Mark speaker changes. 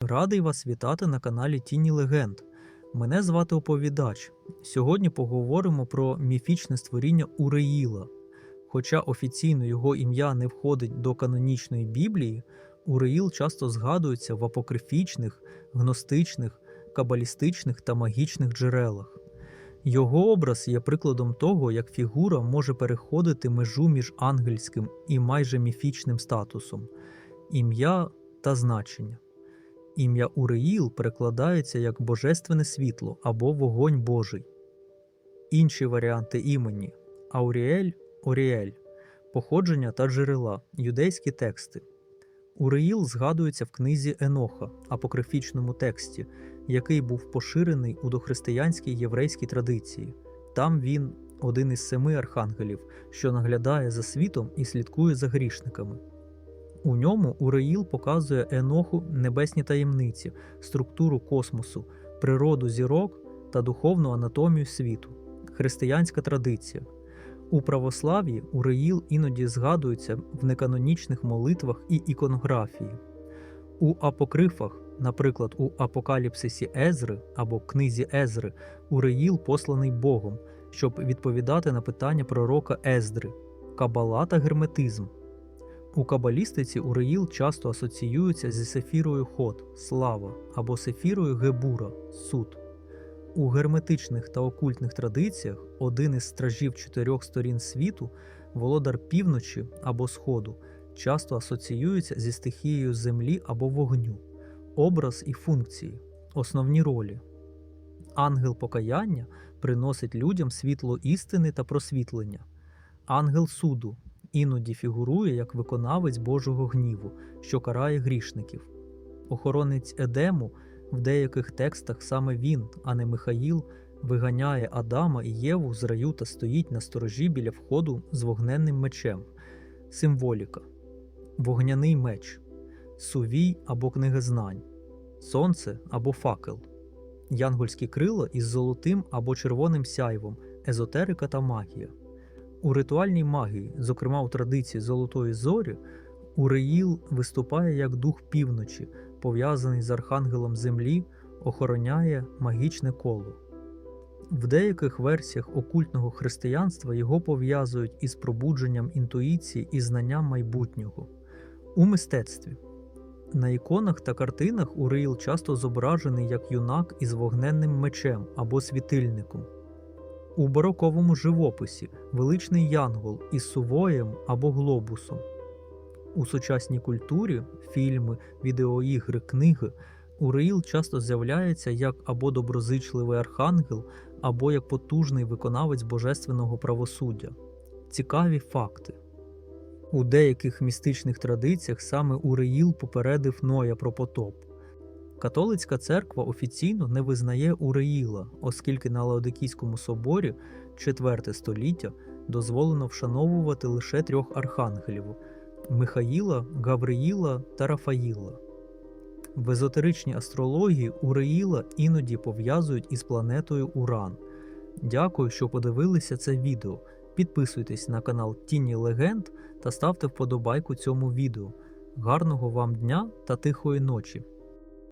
Speaker 1: Радий вас вітати на каналі Тіні Легенд. Мене звати Оповідач. Сьогодні поговоримо про міфічне створіння Уреїла. Хоча офіційно його ім'я не входить до канонічної Біблії, Уреїл часто згадується в апокрифічних, гностичних, кабалістичних та магічних джерелах. Його образ є прикладом того, як фігура може переходити межу між ангельським і майже міфічним статусом, ім'я та значення. Ім'я Уреїл перекладається як Божественне світло або Вогонь Божий. Інші варіанти імені Ауріель Оріель, походження та джерела, юдейські тексти. Уреїл згадується в книзі Еноха, апокрифічному тексті, який був поширений у дохристиянській єврейській традиції. Там він один із семи архангелів, що наглядає за світом і слідкує за грішниками. У ньому Уреїл показує Еноху небесні таємниці, структуру космосу, природу зірок та духовну анатомію світу, християнська традиція. У православ'ї Уреїл іноді згадується в неканонічних молитвах і іконографії. У апокрифах, наприклад, у Апокаліпсисі Езри або книзі Езри, Уреїл посланий Богом, щоб відповідати на питання пророка Ездри, кабала та герметизм. У кабалістиці Уреїл часто асоціюється зі сефірою Хот слава або сефірою Гебура суд. У герметичних та окультних традиціях один із стражів чотирьох сторін світу, володар півночі або сходу, часто асоціюється зі стихією землі або вогню, образ і функції, основні ролі. Ангел покаяння приносить людям світло істини та просвітлення. Ангел суду іноді фігурує як виконавець Божого гніву, що карає грішників. Охоронець Едему в деяких текстах саме він, а не Михаїл, виганяє Адама і Єву з раю та стоїть на сторожі біля входу з вогненним мечем. Символіка Вогняний меч, сувій або книгознань, сонце або факел, янгольські крила із золотим або червоним сяйвом, езотерика та магія. У ритуальній магії, зокрема у традиції Золотої зорі, Уреїл виступає як дух півночі, пов'язаний з архангелом землі, охороняє магічне коло. В деяких версіях окультного християнства його пов'язують із пробудженням інтуїції і знанням майбутнього. У мистецтві на іконах та картинах Уреїл часто зображений як юнак із вогненним мечем або світильником. У бароковому живописі величний янгол із сувоєм або глобусом. У сучасній культурі фільми, відеоігри, книги Уреїл часто з'являється як або доброзичливий архангел, або як потужний виконавець божественного правосуддя. Цікаві факти. У деяких містичних традиціях саме Уреїл попередив Ноя про потоп. Католицька церква офіційно не визнає Уреїла, оскільки на Лаодикійському соборі IV століття дозволено вшановувати лише трьох архангелів Михаїла, Гавриїла та Рафаїла. В езотеричній астрології Уреїла іноді пов'язують із планетою Уран. Дякую, що подивилися це відео. Підписуйтесь на канал Тіні Легенд та ставте вподобайку цьому відео. Гарного вам дня та тихої ночі!